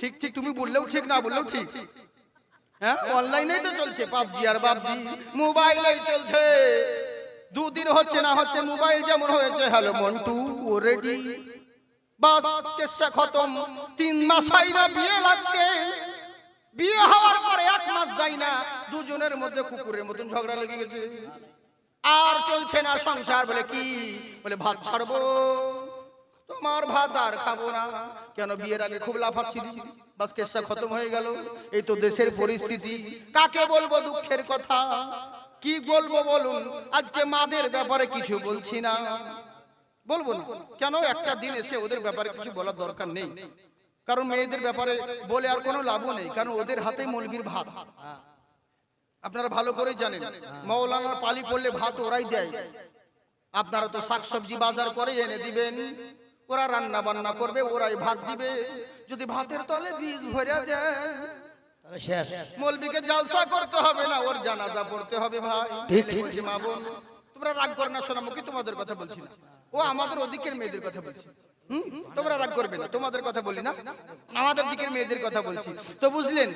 ঠিক ঠিক, তুমি বললেও ঠিক, না বললেও ঠিক। হ্যাঁ অনলাইনেই তো চলছে, পাবজি আর পাবজি মোবাইলেই চলছে। দুদিন হচ্ছে না হচ্ছে, মোবাইল যেমন হয়েছে, হ্যালো মন্টু, ও রেডি। বাস কেসা খতম। তিন মাস হয় না বিয়ে লাগতে। বিয়ে হওয়ার পরে এক মাস যায় না, দুজনের মধ্যে কুকুরের মতন ঝগড়া লেগে গেছে। আর চলছে না সংসার বলে কি? বলে ভাত ছাড়বো। তোমার ভাত আর খাব না। কেন বিয়ের আগে খুব লাফাচ্ছিলি? বাস কেসা খতম হয়ে গেল। এই তো দেশের পরিস্থিতি। কাকে বলব দুঃখের কথা? কি বলব বলুন? আজকে মাদের ব্যাপারে কিছু বলছি না। বলব না। কেন? একটা দিন এসে ওদের ব্যাপারে কিছু বলার দরকার নেই। কারণ মেয়েদের ব্যাপারে বলে আর কোনো লাভও নেই। কারণ ওদের হাতে মুরগির ভাত। আপনারা ভালো করেই জানেন মৌলানার পালি পড়লে ভাত ওরাই দেয়। আপনারা তো শাকসবজি বাজার করে এনে দিবেন। ওরা রান্না বান্না করবে ওরাই ভাত দিবে। যদি ভাতের তলে বীজ ভরে যায় মলবিকে জালসা করতে হবে না ওর জানাজা পড়তে হবে ভাই। বলছি মা বোন তোমরা রাগ করো না সোনামুখী তোমাদের কথা বলছি না। ও আমাদের ওদিকের মেয়েদের কথা বলছি। হুম? তোমরা রাগ করবে না তোমাদের কথা বলি না। আমাদের দিকের মেয়েদের কথা বলছি। তো বুঝলেন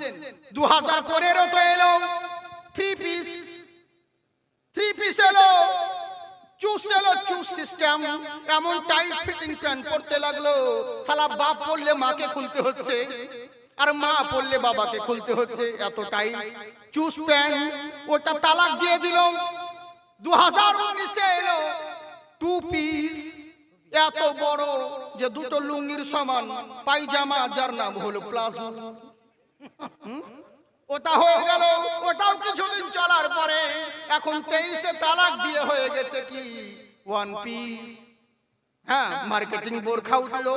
দু হাজার পনেরো তো এলো। থ্রি পিস থ্রি পিস এলো। চুস সিস্টেম এমন টাইট ফিটিং প্যান্ট লাগল। সালা বাপ মাকে খুলতে হচ্ছে। আর মা পড়লে বাবাকে খুলতে হচ্ছে। এত চুস প্যান্ট ওটা তালাক দিয়ে দিল। দু হাজার উনিশে এলো। এত বড় যে দুটো লুঙ্গির সমান। পায়জামা যার নাম হলো প্লাজো। ওটা হয়ে গেল, ওটাও কিছুদিন চলার পরে এখন তেইশে তালাক দিয়ে হয়ে গেছে কি? ওয়ান পিস হ্যাঁ মার্কেটিং বোরখা উঠল,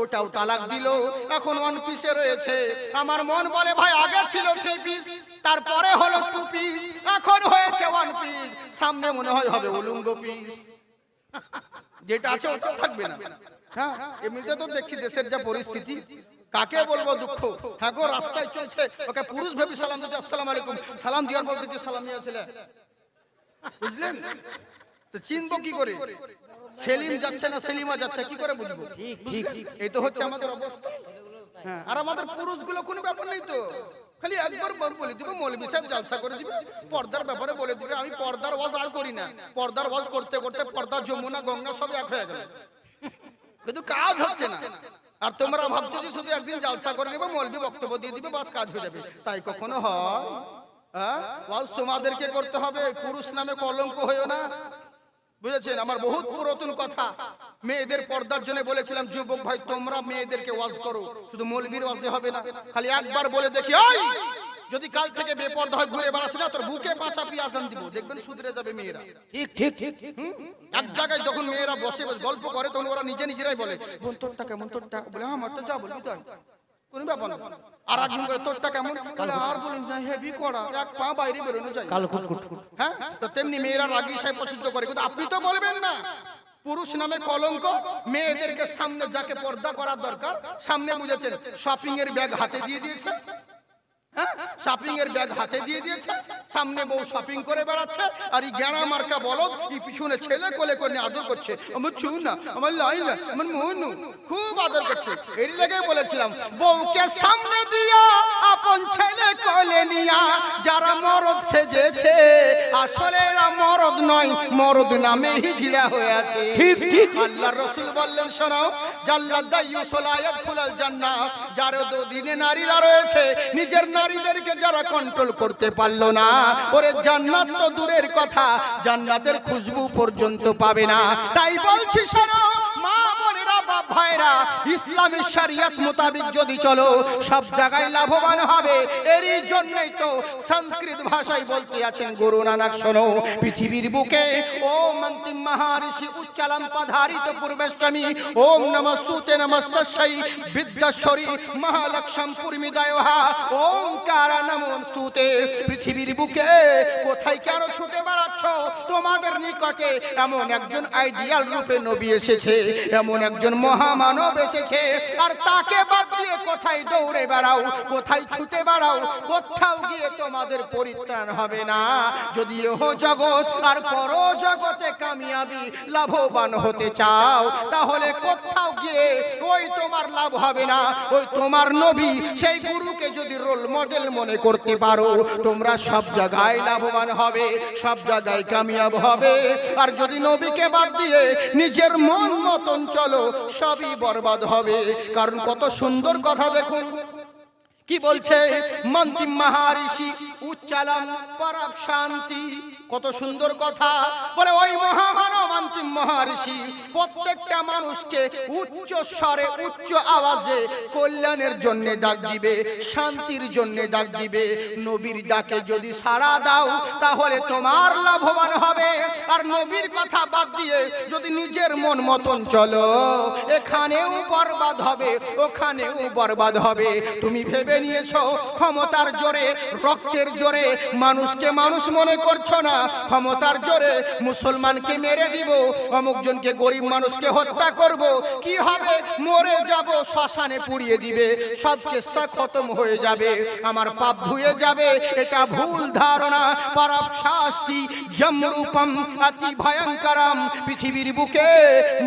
ওটাও তালাক দিল, এখন ওয়ান পিসে রয়েছে। আমার মন বলে, ভাই, আগে ছিল থ্রি পিস তারপরে হলো টু পিস এখন হয়েছে ওয়ান পিস সামনে মনে হয় হবে উলুঙ্গ পিস যেটা আছে ওটা থাকবে না। হ্যাঁ এমনিতে তো দেখছি দেশের যা পরিস্থিতি। কাকে বলব দুঃখ? হ্যাঁ গো রাস্তায় চলছে। ওকে পুরুষ ভেবে সালাম দিতে আসসালাম আলাইকুম। সালাম দিয়ার পর দেখছি সালাম নিয়েছিলে বুঝলেন? তো চিনবো কি করে? সেলিম যাচ্ছে না সেলিমা যাচ্ছে কি করে বুঝব? ঠিক ঠিক ঠিক। এই তো হচ্ছে আমাদের অবস্থা। হ্যাঁ, আর আমাদের পুরুষগুলো কোনো ব্যাপার নেই তো। খালি একবার বর বলে দিবে মৌলবী সাহেব জালসা করে দিবে পর্দার ব্যাপারে বলে দিবে। আমি পর্দার ওয়াজ আর করি না। পর্দার ওয়াজ করতে করতে পর্দা যমুনা গঙ্গা সব এক হয়ে গেল। কিন্তু কাজ হচ্ছে না। আর তোমরা ভাবছ যে শুধু একদিন জালসা করে নেবে, মলবি বক্তব্য দিয়ে দিবে, বাস কাজ হয়ে যাবে। তাই কখনো হয়? হ্যাঁ? তোমাদেরকে করতে হবে, পুরুষ নামে কলঙ্ক হয়েও না। বুঝেছেন? আমার বহুত পুরাতন কথা। মেয়েদের পর্দার জন্য বলেছিলাম, যুবক ভাই, তোমরা মেয়েদেরকে ওয়াজ করো। শুধু মৌলবীর ওয়াজে হবে না। খালি একবার বলে দেখি ওই যদি কাল থেকে বেপর্দা হয়ে ঘুরে বেড়াস না তোর বুকে পাঁচা পিয়াসান দিব। দেখবেন সুধরে যাবে মেয়েরা। ঠিক ঠিক ঠিক। এক জায়গায় যখন মেয়েরা বসে বসে গল্প করে তখন ওরা নিজে নিজেরাই বলে বোন তোরটা কেমন তোরটা? বলে আমার তো যা বলবি তাই। কোনো ব্যাপার না। আর একদিন করে তোরটা কেমন? বলে আর বলিস না হেভি করা এক পা বাইরে বেরোনো যায় কালো কুট কুট হ্যাঁ? তো তেমনি মেয়েরা রাগি সাহেব পছন্দ করে কিন্তু আপনি তো বলবেন না। পুরুষ নামে কলঙ্ক মেয়েদেরকে সামনে যাকে পর্দা করার দরকার সামনে বুঝেছেন শপিং এর ব্যাগ হাতে দিয়ে দিয়েছে। শপিং এর ব্যাগ হাতে দিয়ে দিয়েছে সামনে বউ শপিং করে বেড়াচ্ছে আর এই গ্যাড়া মার্কা বলদ এই পিছনে ছেলে কোলে করে আদর করছে। আমার চুনা আমার লাইলা আমার মোহনু খুব আদর করছে। এর লেগে বলেছিলাম বউকে সামনে দিয়া আপন ছেলে কোলে নিয়া যারা মরদ সেজেছে আসলে এরা মরদ নয় মরদ নামে হিজড়া হয়ে আছে। ঠিক, ঠিক। আল্লাহর রসুল বললেন শোনাও দুদিনে নারীরা রয়েছে, নিজের নারীদেরকে যারা কন্ট্রোল করতে পারল না। জান্নাত তো দূরের কথা, জান্নাতের খুশবু পর্যন্ত পাবে না। তাই বলছি সারা মা বাপ ভাইরা ইসলামী শরিয়ত মোতাবেক যদি চলো, সব জায়গায় লাভবান হবে। এরই জন্যই তো সংস্কৃত ভাষায় বলতে আছেন গুরু নানক, শোনো, পৃথিবীর বুকে ওম অন্তিম মহারিষি উচ্চালম পধারিত পূর্বেষ্টমী, ওম নমস্তুতে নমস্তস্যৈ বিদ্যাশ্বরী মহালক্ষ্মম পূর্মিদয়হা ওমকার নমস্তুতে পৃথিবীর বুকে কোথায় কেন ছুটে বেড়াচ্ছ? তোমাদের নিকটে এমন একজন আইডিয়াল রূপে নবী এসেছে, এমন একজন মহামানব এসেছে। আর তাকে বাদ দিয়ে কোথায় দৌড়ে বেড়াও, কোথায় ছুটে বেড়াও, কোথাও গিয়ে তোমাদের পরিত্রাণ হবে না। যদি এহ জগৎ, আর পর জগতে কামিয়াবি, লাভবান হতে চাও, তাহলে কোথাও গিয়ে ওই তোমার লাভ হবে না। ওই তোমার নবী, সেই গুরুকে যদি রোল মডেল মনে করতে পারো, তোমরা সব জায়গায় লাভবান হবে, সব জায়গায় কামিয়াব হবে। আর যদি নবীকে বাদ দিয়ে নিজের মন মতন চলো সবই বরবাদ হবে। কারণ কত সুন্দর কথা দেখুন। কি বলছে? মন্ত্রী মহারিষি উচ্চালন পরাব শান্তি কত সুন্দর কথা। বলে, ওই মহামানব অন্তিম মহারিষি, প্রত্যেকটা মানুষকে উচ্চ স্বরে, উচ্চ আওয়াজে কল্যাণের জন্য ডাক দিবে, শান্তির জন্য ডাক দিবে। নবীর ডাকে যদি সাড়া দাও, তাহলে তোমার লাভবান হবে। আর নবীর কথা বাদ দিয়ে যদি নিজের মন মতন চলো, এখানেও বরবাদ হবে, ওখানেও বরবাদ হবে। তুমি ভেবে নিয়েছো, ক্ষমতার জোরে, রক্তের জোরে মানুষকে মানুষ মনে করছ না? ক্ষমতার জোরে মুসলমানকে মেরে দিব অমুকজনকে গরিব মানুষকে হত্যা করব, কি হবে? মরে যাব, শ্মশানে পুড়িয়ে দিবে সব কেসা খতম হয়ে যাবে, আমার পাপ ধুয়ে যাবে, এটা ভুল ধারণা, পারাপ শাস্তি যমরূপম অতি ভয়ঙ্করম পৃথিবীর বুকে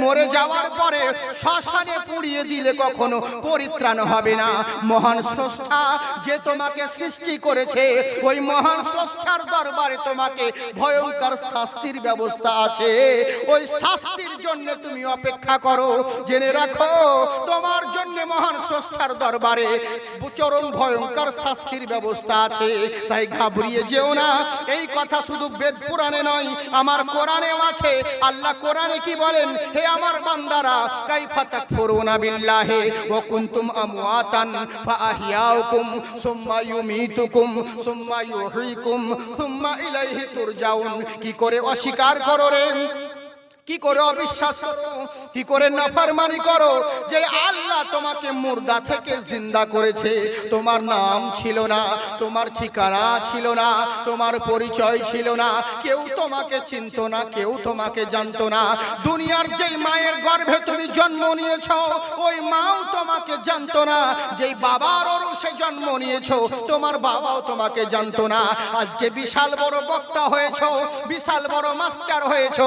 মরে যাওয়ার পরে শ্মশানে পুড়িয়ে দিলে কখনো পরিত্রাণ হবে না মহান স্রষ্টা যে তোমাকে সৃষ্টি করেছে ওই মহান স্রষ্টার দরবারে তোমাকে ভয়ঙ্কর শাস্তির ব্যবস্থা আছে। ওই শাস্তির জন্য তুমি অপেক্ষা করো, জেনে রাখো, তোমার জন্য মহান স্রষ্টার দরবারে চরম ভয়ঙ্কর শাস্তির ব্যবস্থা আছে। তাই ঘাবড়িয়ে যেও না, এই কথা শুধু বেদ পুরাণে নয়, আমার কোরআনেও আছে। আল্লাহ কোরআনে কি বলেন? হে আমার বান্দারা, কাইফা তাকফুরুনা বিল্লাহি ওয়া কুনতুম আমওয়াতান ফাআহইয়াকুম সুম্মা ইউমিতুকুম সুম্মা ইউহয়িকুম সুম্মা ইলাইহি তুরজাউন। কি করে অস্বীকার করো রে? কি করে অবিশ্বাস করো? কি করে নাফরমানি করো? যে আল্লাহ তোমাকে মুর্দা থেকে জিন্দা করেছে। তোমার নাম ছিল না, তোমার ঠিকানা ছিল না, তোমার পরিচয় ছিল না। কেউ তোমাকে চিনতো না, কেউ তোমাকে জানতো না। দুনিয়ার যেই মায়ের গর্ভে তুমি জন্ম নিয়েছ, ওই মাও তোমাকে জানতো না। যেই বাবার অরুষে জন্ম নিয়েছ, তোমার বাবাও তোমাকে জানতো না। আজকে বিশাল বড় বক্তা হয়েছ, বিশাল বড় মাস্টার হয়েছ,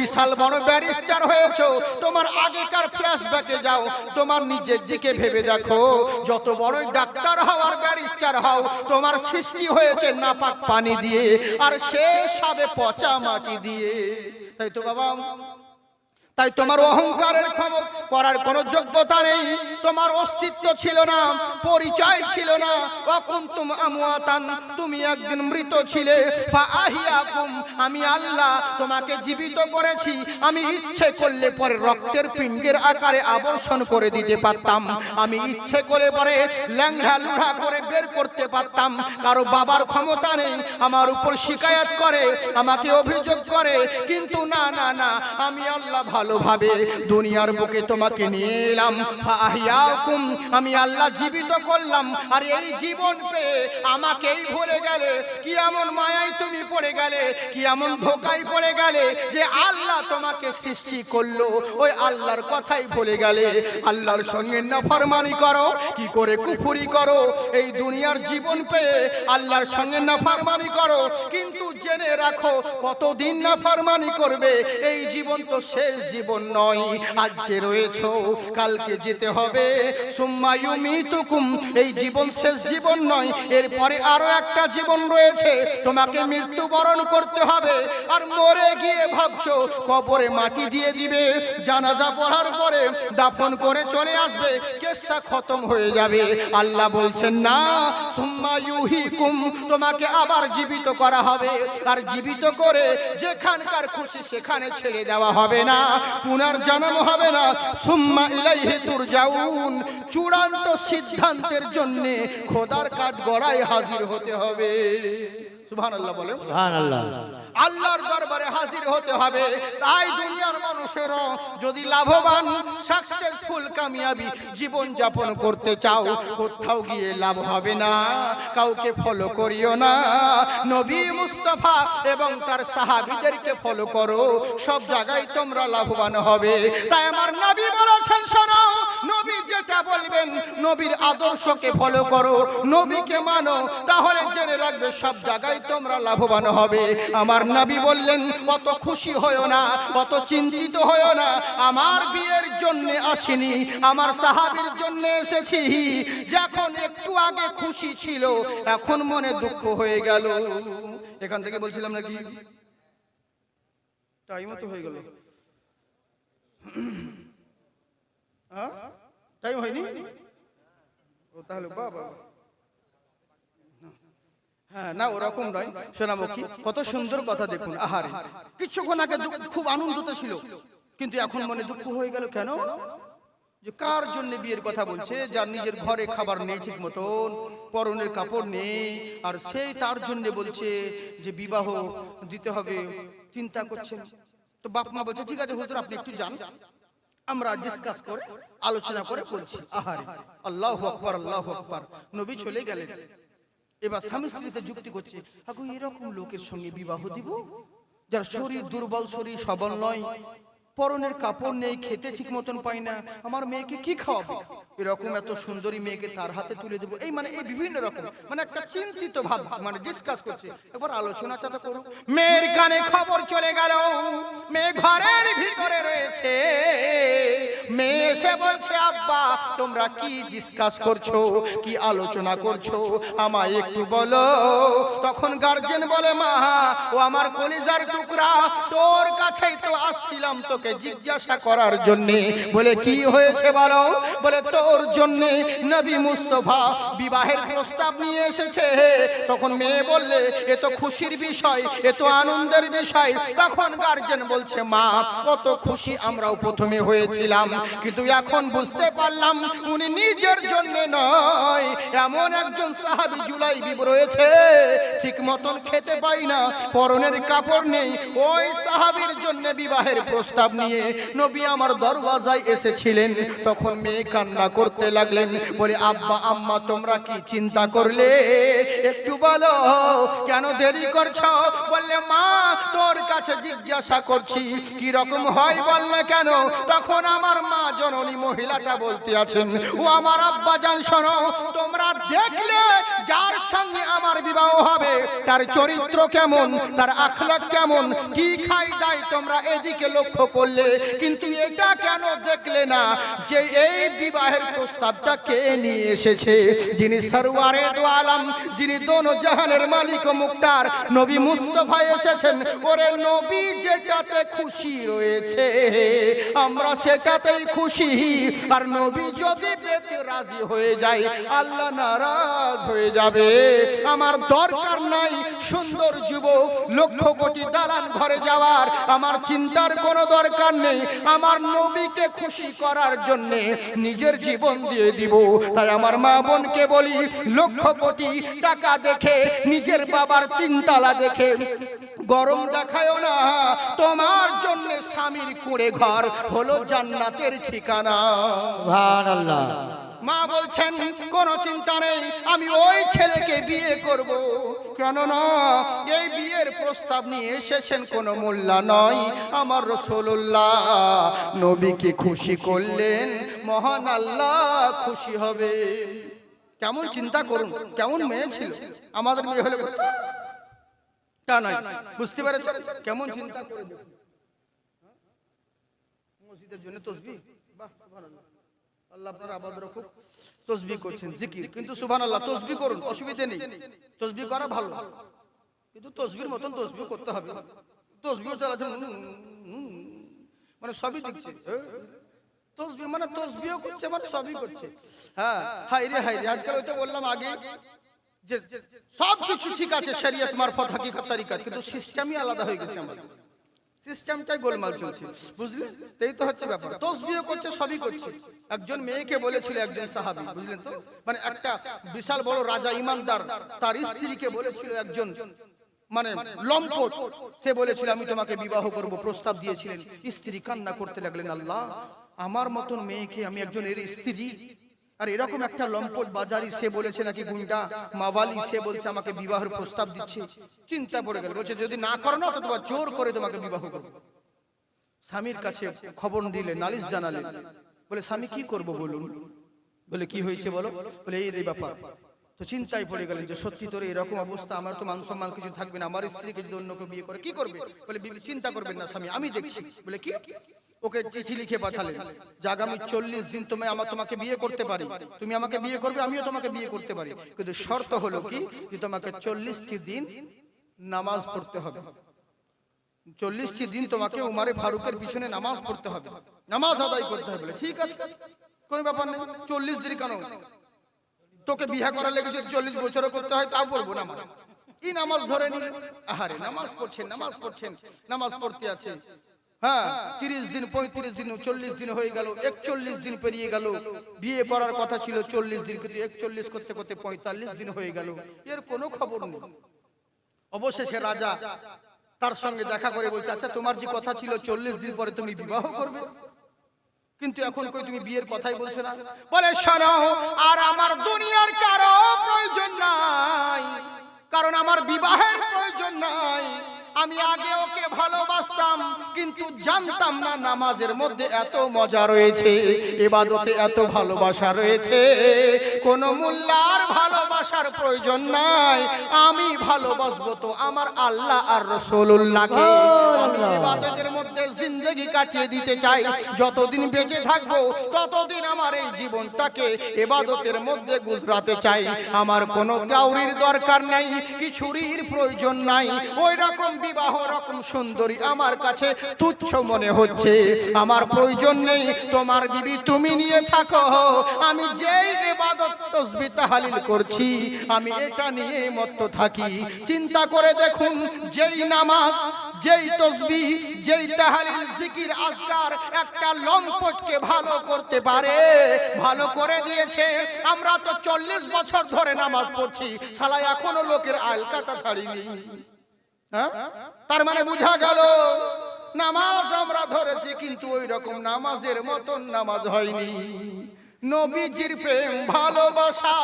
বিশাল বড় ব্যারিস্টার হয়েছ। তোমার আগেকার ফ্ল্যাশব্যাকে যাও। তোমার নিজের দিকে ভেবে দেখো। যত বড়ই ডাক্তার হওয়ার ব্যারিস্টার হও, তোমার সৃষ্টি হয়েছে নাপাক পানি দিয়ে, আর শেষ হবে পচা মাটি দিয়ে। তাই তো বাবা তাই তোমার অহংকারের করার কোনো যোগ্যতা নেই। তোমার অস্তিত্ব ছিল না পরিচয় ছিল না। অকুন্তুম আমওয়াতান তুমি একদিন মৃত ছিলে। আমি আল্লাহ তোমাকে জীবিত করেছি। আমি ইচ্ছে করলে পরে রক্তের পিণ্ডের আকারে আবর্ষণ করে দিতে পারতাম। আমি ইচ্ছে করে পরে ল্যাংড়া লুড়া করে বের করতে পারতাম। কারও বাবার ক্ষমতা নেই আমার উপর শিকায়াত করে আমাকে অভিযোগ করে। কিন্তু না না না আমি আল্লাহ ভালোভাবে দুনিয়ার বুকে তোমাকে নিয়ে এলাম ফাহিয়াকুম, আমি আল্লাহ জীবিত করলাম। আর এই জীবন পেয়ে আমাকেই ভুলে গেলে, কি এমন মায়ায় তুমি পড়ে গেলে, কি এমন ধোকায় পড়ে গেলে যে আল্লাহ তোমাকে সৃষ্টি করল। ওই আল্লাহর কথাই ভুলে গেলে, আল্লাহর সঙ্গে নাফরমানি করো, কি করে কুফুরি করো? এই দুনিয়ার জীবন পেয়ে আল্লাহর সঙ্গে নাফরমানি করো। কিন্তু জেনে রাখো, কতদিন নাফরমানি করবে? এই জীবন তো শেষ জীবন নয়। আজকে রয়েছো, কালকে যেতে হবে। এই জীবন শেষ জীবন নয়। এরপরে আরও একটা জীবন রয়েছে, তোমাকে মৃত্যুবরণ করতে হবে। আর মরে গিয়ে ভাবছ, কবরে মাটি দিয়ে দিবে। জানাজা পড়ার পরে দাফন করে চলে আসবে, কেসা খতম হয়ে যাবে। আল্লাহ বলছেন, না তোমাকে আবার জীবিত করা হবে। আর জীবিত করে যেখানকার খুশি সেখানে ছেড়ে দেওয়া হবে না। পুনর জন্ম হবে না। সুম্মা ইলাইহি তুরজাউন। চূড়ান্ত সিদ্ধান্তের জন্য খোদার কাজ গড়ায় হাজির হতে হবে। সুবহানাল্লাহ বলেন। সুবহানাল্লাহ। আল্লাহর দরবারে হাজির হতে হবে। তাই দুনিয়ার মানুষেরও যদি লাভবান সাকসেসফুল কামিয়াবি জীবন যাপন করতে চাও কোথাও গিয়ে লাভ হবে না। কাউকে ফলো করিও না। নবী মুস্তফা এবং তার সাহাবীদেরকে ফলো করো। সব জায়গায় তোমরা লাভবান হবে। তাই আমার নবী বলেছেন শোনো নবী যেটা বলবেন, নবীর আদর্শকে ফলো করো, নবীকে মানো, তাহলে জেনে রাখবে সব জায়গায় তোমরা লাভবান হবে। আমার নবী বললেন, অত খুশি হয়েও না, অত চিন্তিত হয়েও না, আমার বিয়ের জন্য আসিনি, আমার সাহাবীর জন্য এসেছি। যখন একটু আগে খুশি ছিল, এখন মনে দুঃখ হয়ে গেল। এখান থেকে বলছিলাম নাকি? টাইমও তো হয়ে গেল। টাইম হয়নি? ও, তাহলে বাবা হ্যাঁ না, ওরকম নয়। সোনামুখী, কত সুন্দর কথা দেখুন। আহারে। কিছুক্ষণ আগে খুব আনন্দতে ছিল। কিন্তু এখন মনে দুঃখ হয়ে গেল কেন? যে কার জন্য বিয়ের কথা বলছে? যার নিজের ঘরে খাবার নেই ঠিক মতন, পরনের কাপড় নেই, আর সেই তার জন্য বলছে যে বিবাহ দিতে হবে। চিন্তা করছেন তো বাপ মা বলছে, ঠিক আছে, হুজুর, আপনি একটু যান। আমরা ডিসকাস করে, আলোচনা করে বলছি। আহারে, আল্লাহ আকবর আল্লাহ আকবর। নবী চলে গেলেন। এবার স্বামী স্ত্রীতে যুক্তি করছে এরকম লোকের সঙ্গে বিবাহ দিব? যার শরীর দুর্বল, শরীর সবল নয়। পরনের কাপড় নেই, খেতে ঠিক মতন পাই না। আমার মেয়েকে কি খাওয়াবো? এরকম এত সুন্দরী মেয়েকে তার হাতে তুলে দেবো। এই মানে এই বিভিন্ন রকম মানে একটা চিন্তিত ভাব মানে ডিসকাস করছে। একবার আলোচনাটা তো করো মেয়ের কানে খবর চলে গেল, মেয়ে ঘরের ভিতরে রয়েছে। মেয়ে এসে বলছে, আব্বা, তোমরা কি ডিসকাস করছ? কি আলোচনা করছ? আমায় একটু বলো। তখন গার্জেন বলে, মা, ও আমার কলিজার টুকরা, তোর কাছেই তো আসছিলাম তোকে জিজ্ঞাসা করার জন্য বলে, কি হয়েছে বলো? বলে, তোর জন্য নবী মুস্তফা বিবাহের প্রস্তাব নিয়ে এসেছে। তখন মেয়ে বললে, এ তো খুশির বিষয়, এ তো আনন্দের বিষয়। তখন গার্জেন বলছে, মা, কত খুশি আমরাও প্রথমে হয়েছিলাম, কিন্তু এখন বুঝতে পারলাম উনি নিজের জন্য নয়। এমন একজন সাহাবি জুলাই বিব রয়েছে, ঠিক মতন খেতে পাই না, পরনের কাপড় নেই। ওই সাহাবির জন্য বিবাহের প্রস্তাব নিয়ে নবী আমার দরওয়াজায় এসেছিলেন। তখন মেয়ে কান্না করতে লাগলেন। বলে, আব্বা, আম্মা, তোমরা কি চিন্তা করলে? একটু বলো, কেন দেরি করছ? বললে, মা, তোর কাছে জিজ্ঞাসা করছি, কি রকম হয় বল না কেন? তখন আমার মা জননী মহিলাটা বলতে আছেন, ও আমার আব্বা, জান শোনো, তোমরা দেখলে যার সঙ্গে আমার বিবাহ হবে, তার চরিত্র কেমন, তার আখলাক কেমন, কি খাই দাই তোমরা এদিকে লক্ষ্য করলে কিন্তু এটা কেন দেখলে না? যে এই বিবাহের প্রস্তাবটা কে নিয়ে এসেছে? যিনি সরওয়ারে দো আলম, যিনি দোনো জাহানের মালিক মুক্তার নবী মুস্তফা এসেছেন, ওরে নবী যেটাতে খুশি রয়েছে, আমরা সেটাতেই খুশি। আর নবী যদি পেতে রাজি হয়ে যায়, আল্লাহ নারাজ হয়ে যাবে। আমার দরকার নাই সুন্দর যুবক, লক্ষ কোটি দালান ঘরে যাওয়ার। আমার চিন্তার কোনো দরকার নেই। আমার নবীকে খুশি করার জন্য নিজের জীবন দিয়ে দিব। তাই আমার মা বোনকে বলি, লক্ষ কোটি টাকা দেখে, নিজের বাবার তিনতলা দেখে। গরম দেখায় না, তোমার জন্য স্বামীর কুড়ে ঘর হলো জান্নাতের ঠিকানা। সুবহানাল্লাহ। মা বলছেন, কোনো চিন্তা নেই, আমি ওই ছেলেকে বিয়ে করব। কেন না এই বিয়ের প্রস্তাব নিয়ে এসেছেন কোনো মোল্লা নয়। আমার রসুল্লাহ নবীকে খুশি করলেন, মহান আল্লাহ খুশি হবে কেমন চিন্তা করুন, কেমন মেয়ে ছিল। আমাদের মেয়ে হলে তা নয়, বুঝতে পেরেছেন? কেমন চিন্তা করে মসজিদের জন্য তসবি? বাহ, ভালো জিকির। কিন্তু অসুবিধা নেই। করা ভালো। কিন্তু মতন করতে হবে। মানে সবই তসবি মানে করছে মানে সবই করছে। হ্যাঁ রে রে, আজকাল বললাম আগে যে সব কিছু ঠিক আছে, শরীয়ত মারফত, হাকিকত, তরিকত, কিন্তু সিস্টেমই আলাদা হয়ে গেছে আমাদের। সিস্টেমটাই গোলমাল চলছে বুঝলেন এই তো হচ্ছে ব্যাপার। তসবিও করছে, সবই করছে। একজন মেয়েকে বলেছিল, একজন সাহাবী, বুঝলেন তো? মানে একটা বিশাল বড় রাজা ইমানদার, তার স্ত্রীকে বলেছিল একজন মানে লম্পট, সে বলেছিল, আমি তোমাকে বিবাহ করব প্রস্তাব দিয়েছিলেন। স্ত্রী কান্না করতে লাগলেন, আল্লাহ, আমার মতন মেয়েকে আমি একজন এর স্ত্রী আর এরকম একটা লম্পট বাজারি সে বলেছে নাকি গুন্ডা মাওয়ালি সে বলছে আমাকে বিবাহের প্রস্তাব দিচ্ছে। চিন্তা পড়ে গেল। বলছে যদি না করো না তো তোমার জোর করে তোমাকে বিবাহ করব। স্বামীর কাছে খবর দিলে নালিশ জানালেন বলে স্বামী কি করব বলুন? বলে কি হয়েছে বলো? বলে এই এই ব্যাপার। তো চিন্তায় পড়ে গেলেন যে সত্যি তোর এরকম অবস্থা আমার তো মান সম্মান কিছু থাকবে না। আমার স্ত্রীকে যদি অন্য কেউ বিয়ে করে কি করবে? বলে চিন্তা করবেন না স্বামী আমি দেখছি। বলে কি? ওকে চিঠি লিখে পাঠালেন যে আগামী চল্লিশ দিন তুমি আমার তোমাকে বিয়ে করতে পারি। তুমি আমাকে বিয়ে করবে, আমিও তোমাকে বিয়ে করতে পারি। কিন্তু শর্ত হলো কি? যে তোমাকে চল্লিশটি দিন নামাজ পড়তে হবে। চল্লিশটি দিন তোমাকে উমারে ফারুকের পিছনে নামাজ পড়তে হবে। নামাজ আদায় করতে হবে ঠিক আছে? কোনো ব্যাপার নেই। চল্লিশ দিন কেন? তোকে বিয়ে করার লেগে যদি চল্লিশ বছরও করতে হয়, তাও পড়ব নামাজ কি নামাজ ধরে নিল? আহারে, নামাজ পড়ছেন নামাজ পড়ছেন। নামাজ পড়তে আছে। হ্যাঁ তিরিশ দিন, পঁয়ত্রিশ দিন, চল্লিশ দিন হয়ে গেল, একচল্লিশ দিন পেরিয়ে গেল। বিয়ে করার কথা ছিল চল্লিশ দিন, কিন্তু একচল্লিশ করতে করতে পঁয়তাল্লিশ দিন হয়ে গেল। এর খবর অবশেষে রাজা তার সঙ্গে দেখা করে বলছে আচ্ছা তোমার যে কথা ছিল, চল্লিশ দিন পরে তুমি বিবাহ করবে? কিন্তু এখন কই তুমি বিয়ের কথাই বলছো না? বলে আর আমার দুনিয়ার কারও প্রয়োজন নাই। কারণ আমার বিবাহের প্রয়োজন নাই। আমি আগে ওকে ভালোবাসতাম কিন্তু জানতাম না নামাজের মধ্যে এত মজা রয়েছে এবাদতে এত ভালোবাসা রয়েছে। কোন মোল্লার ভালোবাসার প্রয়োজন নাই আমি ভালোবাসবো তো আমার আল্লাহ আর রসুল্লাহকে আমি ইবাদতের মধ্যে জিন্দগি কাটিয়ে দিতে চাই যতদিন বেঁচে থাকব ততদিন আমার এই জীবনটাকে এবাদতের মধ্যে গুজরাতে চাই। আমার কোনো কাউরির দরকার নাই কিছুরির প্রয়োজন নাই ওই রকম বিবাহ রকম সুন্দরী আমার কাছে তুচ্ছ মনে হচ্ছে। আমার প্রয়োজন নেই। তোমার বিবি তুমি নিয়ে থাকো। আমি যেই এবাদত তসবি করছি, আমি এটা নিয়ে মত্ত থাকি। চিন্তা করে দেখুন, যেই নামাজ, যেই তসবি, যেই তাহালিল জিকির আজকার একটা লম্পটকে ভালো করতে পারে, ভালো করে দিয়েছে। আমরা তো চল্লিশ বছর ধরে নামাজ পড়ছি। সালা এখনও লোকের আলকাটা ছাড়িনি? তার মানে বুঝা গেল, নামাজ আমরা ধরেছি, কিন্তু ওই রকম নামাজের মতন নামাজ হয়নি। নবীজির প্রেম, ভালোবাসা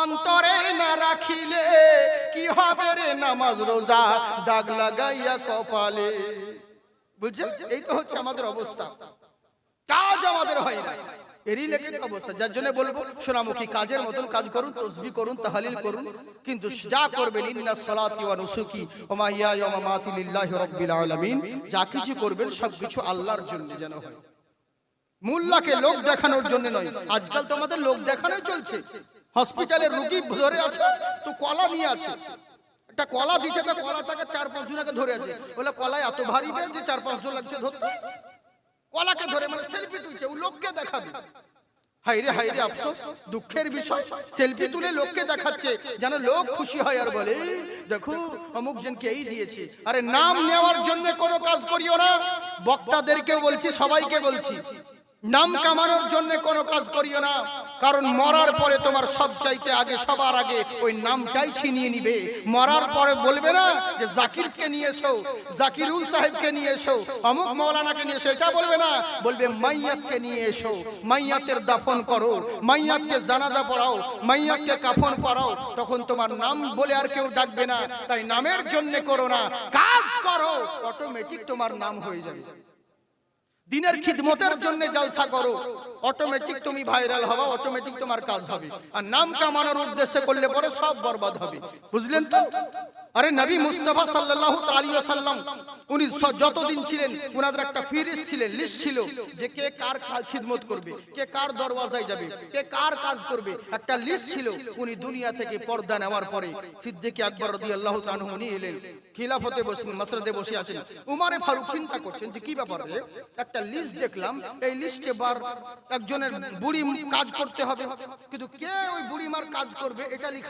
অন্তরে না রাখিলে কি হবে রে নামাজ রোজা? দাগ লাগাইয়া কপালে। বুঝছেন? এই তো হচ্ছে আমাদের অবস্থা। কাজ আমাদের হয় না। এরই লেগে অবস্থা। যার জন্য বলব, সোনামুখী, কাজের মতন কাজ করুন, তসবি করুন, তাহালিল করুন, কিন্তু যা করবেন, ইন্না সালাতি ওয়া নুসুকি ওয়া মাহিয়া ওয়া মামাতি লিল্লাহি রাব্বিল আলামিন। যা কিছু করবেন, সবকিছু আল্লাহর জন্য যেন হয়। মোল্লাকে লোক দেখানোর জন্য নয়, আজকাল তো আমাদের লোক দেখানোই চলছে। হসপিটালে রুগী ধরে আছে, তো কলা নিয়ে আছে। একটা কলা দিচ্ছে তো কলাটাকে চার পাঁচ জনকে ধরে আছে। বলে, কলায় এত ভারী যে চার পাঁচ জন লাগছে ধরতে। কলাকে ধরে মানে সেলফি তুলছে, ও লোককে দেখাবে। হাইরে হাইরে আফসোস, দুঃখের বিষয়। সেলফি তুলে লোককে দেখাচ্ছে, যেন লোক খুশি হয় আর বলে দেখো, অমুক জনকে এই দিয়েছে। আরে নাম নেওয়ার জন্য কোনো কাজ করিও না। বক্তাদেরকেও বলছি, সবাইকে বলছি। নাম কামানোর জন্য কোনো কাজ করিও না, কারণ মরার পরে তোমার সব চাইতে আগে, সবার আগে ওই নামটাই ছিনিয়ে নিবে। মরার পরে বলবে না যে জাকিরকে নিয়ে এসো, জাকিরুল সাহেবকে নিয়ে এসো, অমুক মৌলানাকে নিয়ে এসো, এটা বলবে না, বলবে মাইয়াতকে নিয়ে এসো। মাইয়াতের দাফন করো, মাইয়াতকে জানাজা পড়াও, মাইয়াতকে কাফন পরাও, তখন তোমার নাম বলে আর কেউ ডাকবে না। তাই নামের জন্য করো না, কাজ করো অটোমেটিক তোমার নাম হয়ে যাবে। দিনের খিদমতের জন্য জলসা করো। অটোমেটিক তুমি ভাইরাল হবা অটোমেটিক তোমার কাজ হবে। আর নাম কামানোর উদ্দেশ্যে করলে পরে সব বরবাদ হবে। বুঝলেন তো? আরে নবী মুস্তাফা সাল্লাল্লাহু আলাইহি ওয়াসাল্লাম উনি যতদিন ছিলেন উনাদের একটা ফিরিস ছিলেন লিস্ট ছিল যে কে কার খিদমত করবে কে কার দরওয়াজায় যাবে কে কার কাজ করবে। একটা লিস্ট ছিল উনি দুনিয়া থেকে পর্দা নেওয়ার পরে সিদ্দিক আকবর রাদিয়াল্লাহু তাআলা উনি এলেন। খিলাফতে বসেন মাসরাদে বসে আছেন উমারে ফারুক চিন্তা করছেন যে কি ব্যাপার রে একটা লিস্ট দেখলাম, এই লিস্টে বার একজনের বুড়ি কাজ করতে হবে, কিন্তু কে ওই বুড়িমার কাজ করবে, এটা লেখা